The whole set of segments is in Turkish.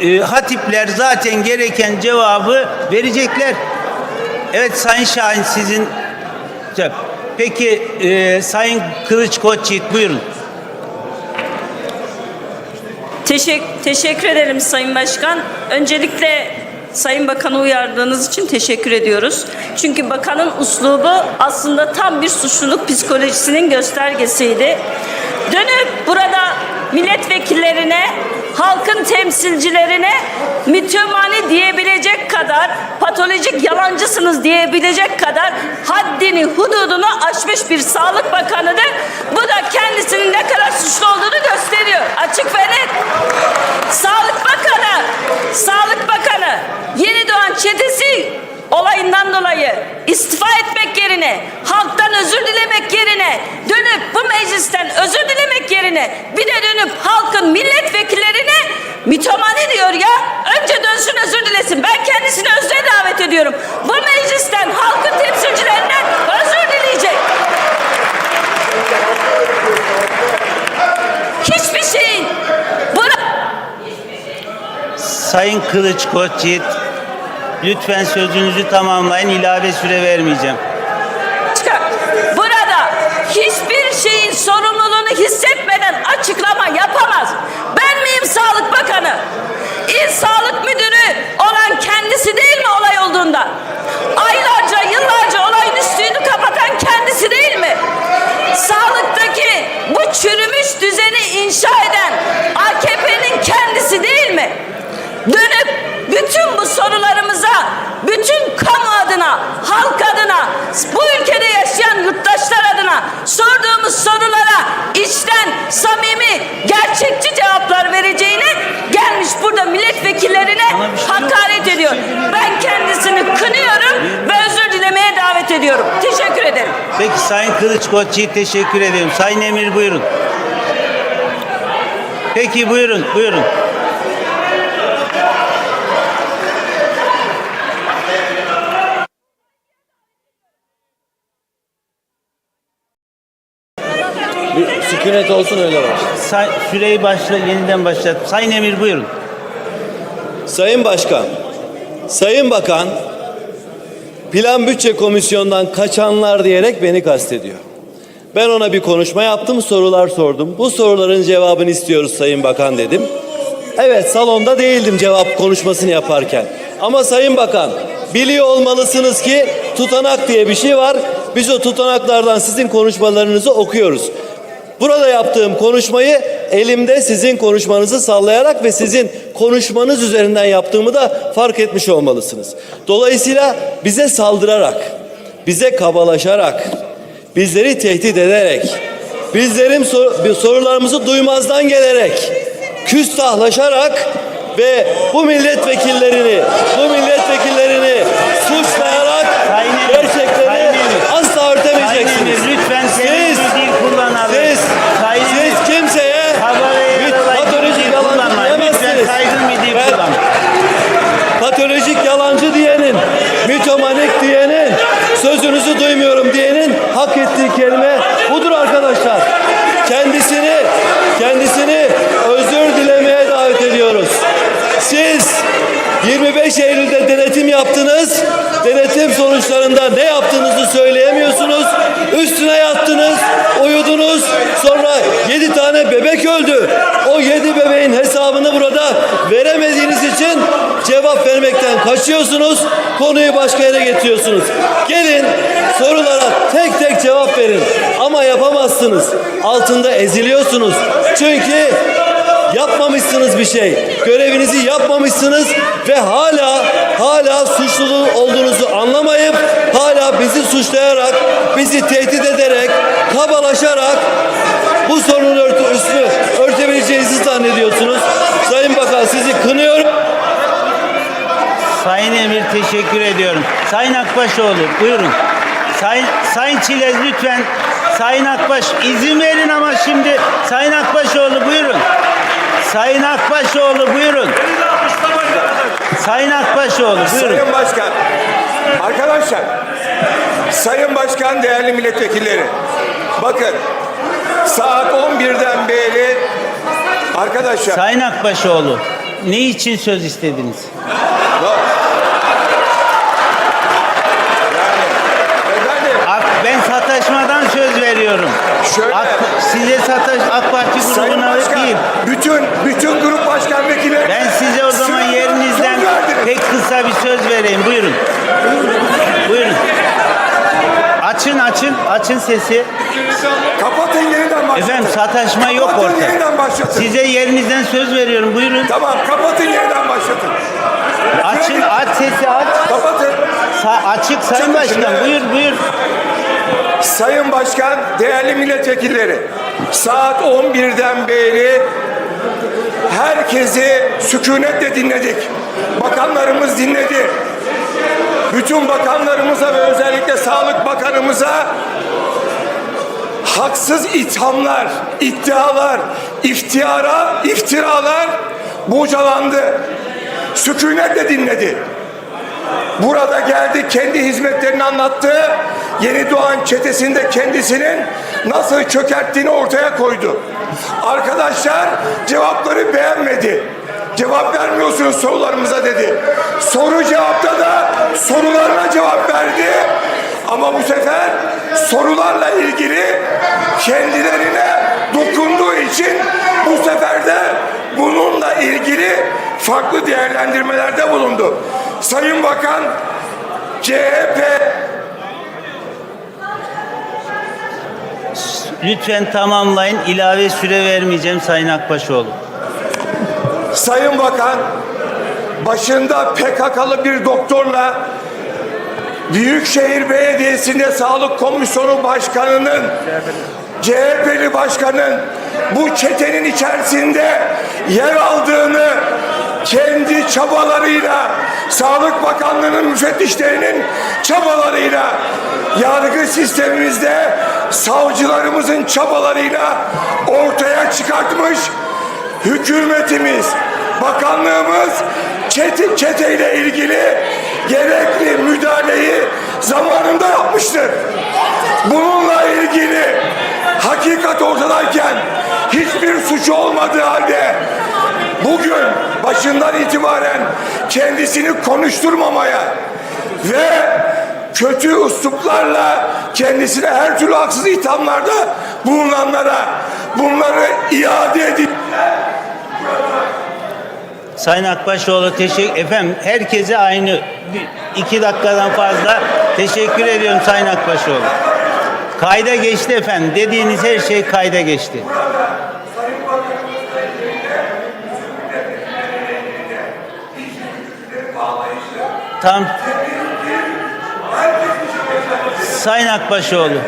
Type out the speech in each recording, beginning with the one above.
e, hatipler zaten gereken cevabı verecekler. Evet Sayın Şahin sizin Peki e, Sayın Kılıç Koçyiğit buyurun. Teşekkür, teşekkür ederim Sayın Başkan. Öncelikle Sayın Bakan'ı uyardığınız için teşekkür ediyoruz. Çünkü bakanın uslubu aslında tam bir suçluluk psikolojisinin göstergesiydi. Dönüp burada milletvekillerine, halkın temsilcilerine mütemmani diyebilecek kadar, patolojik yalancısınız diyebilecek kadar haddini, hududunu aşmış bir sağlık bakanıdır. Bu da kendisinin ne kadar suçlu olduğunu gösteriyor. Açık ve net. Sağlık Bakanı, Sağlık Bakanı yeni doğan çetesi olayından dolayı istifa etmek yerine, halktan özür dilemek yerine, dönüp bu meclisten özür dilemek yerine bir de dönüp halkın milletvekillerine mitomani diyor ya. Önce dönsün özür dilesin. Ben kendisini özre davet ediyorum. Bu meclisten halkın temsilcilerinden özür dileyecek. Hiçbir şeyin Sayın Kılıç Koçyiğit lütfen sözünüzü tamamlayın ilave süre vermeyeceğim. Burada hiçbir şeyin sorumluluğunu hissetmeden açıklama yapamaz. Ben miyim Sağlık Bakanı? İl Sağlık Müdürü olan kendisi değil mi olay olduğunda? Aylarca, yıllarca olayın üstünü kapatan kendisi değil mi? Sağlıktaki bu çürümüş düzeni inşa eden AKP'nin kendisi değil mi? Dönüp bütün bu sorularımıza, bütün kamu adına, halk adına, bu ülkede yaşayan yurttaşlar adına sorduğumuz sorulara içten, samimi, gerçekçi cevaplar vereceğine gelmiş burada milletvekillerine şey hakaret ediyorum. Teşekkür ederim. Peki Sayın Kılıç Koçyiğit teşekkür ediyorum. Sayın Emir buyurun. Peki buyurun, buyurun. Bir sükunet olsun öyle başla. Say, süreyi başla, yeniden başlat. Sayın Emir buyurun. Sayın Başkan, Sayın Bakan Plan Bütçe Komisyonu'ndan kaçanlar diyerek beni kastediyor. Ben ona bir konuşma yaptım, sorular sordum. Bu soruların cevabını istiyoruz Sayın Bakan dedim. Evet, salonda değildim cevap konuşmasını yaparken. Ama Sayın Bakan, biliyor olmalısınız ki tutanak diye bir şey var. Biz o tutanaklardan sizin konuşmalarınızı okuyoruz. Burada yaptığım konuşmayı elimde sizin konuşmanızı sallayarak ve sizin konuşmanız üzerinden yaptığımı da fark etmiş olmalısınız. Dolayısıyla bize saldırarak, bize kabalaşarak, bizleri tehdit ederek, bizlerin sor- sorularımızı duymazdan gelerek, küstahlaşarak ve bu milletvekillerini, bu milletvekillerini suçlayarak mitomanik diyenin, sözünüzü duymuyorum diyenin hak ettiği kelime budur arkadaşlar. Kendisini, kendisini özür dilemeye davet ediyoruz. Siz 25 Eylül'de denetim yaptınız. Denetim sonuçlarında ne yaptığınızı söyleyemiyorsunuz. Üstüne yattınız, uyudunuz. Sonra 7 tane bebek öldü. O 7 bebeğin hesabını burada veremediğiniz için cevap vermekten kaçıyorsunuz. Konuyu başka yere getiriyorsunuz. Gelin sorulara tek tek cevap verin. Ama yapamazsınız. Altında eziliyorsunuz. Çünkü yapmamışsınız bir şey. Görevinizi yapmamışsınız ve hala hala suçlu olduğunuzu anlamayıp hala bizi suçlayarak, bizi tehdit ederek, kabalaşarak bu sorunun örtü, üstünü örtebileceğinizi zannediyorsunuz. Sayın Bakan sizi. Sayın Emir teşekkür ediyorum. Sayın Akbaşoğlu buyurun. Sayın, Sayın Çilez lütfen. Sayın Akbaş izin verin ama şimdi Sayın Akbaşoğlu buyurun. Sayın Akbaşoğlu buyurun. Sayın Akbaşoğlu buyurun. Sayın Başkan, arkadaşlar, Sayın Başkan, değerli milletvekilleri, bakın saat 11'den beri arkadaşlar Sayın Akbaşoğlu ne için söz istediniz? Yok. Yani efendim Ak- Ben sataşmadan söz veriyorum. Şöyle. Ak- size sataş AK Parti grubuna Başkan, değil. bütün bütün grup başkan vekilleri Ben size o zaman yerinizden pek kısa bir söz vereyim. Buyurun. Buyurun. Açın açın açın sesi. Kapatın yeniden başlatın. Efendim sataşma yok Kapatın ortada. yeniden başlatın. Size yerinizden söz veriyorum. Buyurun. Tamam kapatın yeniden başlatın. Açın aç sesi aç. Kapatın. Sa- açık Sayın Başkan. Buyur buyur. Sayın Başkan, değerli milletvekilleri, saat 11'den beri herkesi sükunetle dinledik. Bakanlarımız dinledi. Bütün bakanlarımıza ve özellikle Sağlık Bakanımıza haksız ithamlar, iddialar, iftira, iftiralar bocalandı. Sükunetle dinledi. Burada geldi kendi hizmetlerini anlattı. Yeni Doğan çetesinde kendisinin nasıl çökerttiğini ortaya koydu. Arkadaşlar cevapları beğenmedi. Cevap vermiyorsunuz sorularımıza dedi. Soru cevapta da sorularına cevap verdi. Ama bu sefer sorularla ilgili kendilerine dokunduğu için bu sefer de bununla ilgili farklı değerlendirmelerde bulundu. Sayın Bakan CHP Lütfen tamamlayın. İlave süre vermeyeceğim Sayın Akbaşoğlu. Sayın Bakan başında PKK'lı bir doktorla Büyükşehir Belediyesi'nde Sağlık Komisyonu Başkanı'nın CHP'li başkanın bu çetenin içerisinde yer aldığını kendi çabalarıyla Sağlık Bakanlığı'nın müfettişlerinin çabalarıyla yargı sistemimizde savcılarımızın çabalarıyla ortaya çıkartmış hükümetimiz, bakanlığımız çete, çeteyle ilgili gerekli müdahaleyi zamanında yapmıştır. Bununla ilgili hakikat ortadayken hiçbir suçu olmadığı halde başından itibaren kendisini konuşturmamaya ve kötü üsluplarla kendisine her türlü haksız ithamlarda bulunanlara bunları iade edip Sayın Akbaşoğlu teşekkür efendim herkese aynı iki dakikadan fazla teşekkür ediyorum Sayın Akbaşoğlu. Kayda geçti efendim. Dediğiniz her şey kayda geçti. Tam Sayın Akbaşoğlu.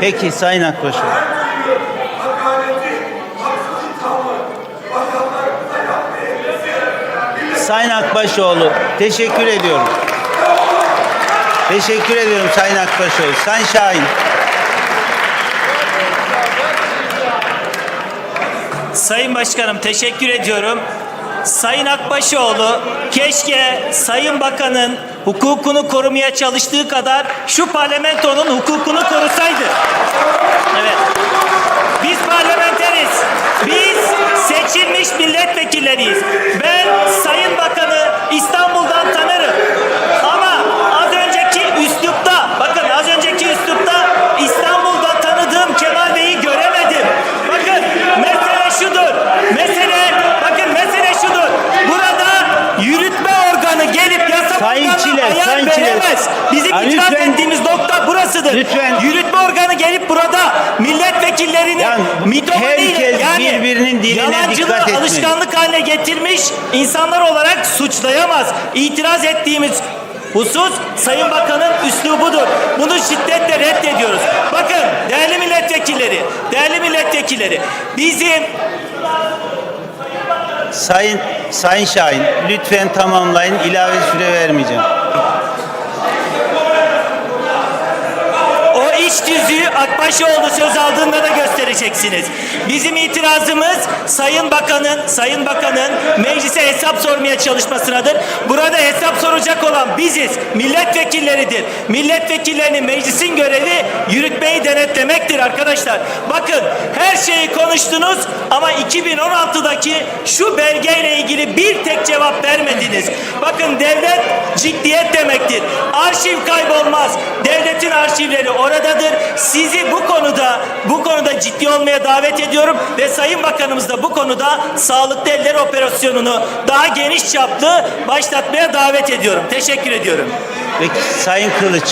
Peki Sayın Akbaşoğlu. Sayın Akbaşoğlu teşekkür ediyorum. Teşekkür ediyorum Sayın Akbaşoğlu. Sayın Şahin. Sayın Başkanım teşekkür ediyorum. Sayın Akbaşoğlu keşke Sayın Bakan'ın hukukunu korumaya çalıştığı kadar şu parlamentonun hukukunu korusaydı. Evet. Biz parlamenteriz. Biz seçilmiş milletvekilleriyiz. Sayın Çile. veremez. Bizim Ha, itiraz lütfen. ettiğimiz nokta burasıdır. Lütfen. Yürütme organı gelip burada milletvekillerini Yani mitomaniyle yani birbirinin diline yalancılığı alışkanlık haline getirmiş insanlar olarak suçlayamaz. İtiraz ettiğimiz husus Sayın Bakan'ın üslubudur. Bunu şiddetle reddediyoruz. Bakın değerli milletvekilleri, değerli milletvekilleri bizim Sayın Sayın Şahin lütfen tamamlayın. İlave süre vermeyeceğim. Beş düzüğü Akbaşoğlu söz aldığında da göstereceksiniz. Bizim itirazımız Sayın Bakan'ın, Sayın Bakan'ın meclise hesap sormaya çalışmasınadır. Burada hesap soracak olan biziz, milletvekilleridir. Milletvekillerinin meclisin görevi yürütmeyi denetlemektir arkadaşlar. Bakın her şeyi konuştunuz ama 2016'daki şu belgeyle ilgili bir tek cevap vermediniz. Bakın devlet ciddiyet demektir. Arşiv kaybolmaz. Devletin arşivleri oradadır. Sizi bu konuda bu konuda ciddi olmaya davet ediyorum ve Sayın Bakanımız da bu konuda sağlıklı eller operasyonunu daha geniş çaplı başlatmaya davet ediyorum. Teşekkür ediyorum. Peki Sayın Kılıç.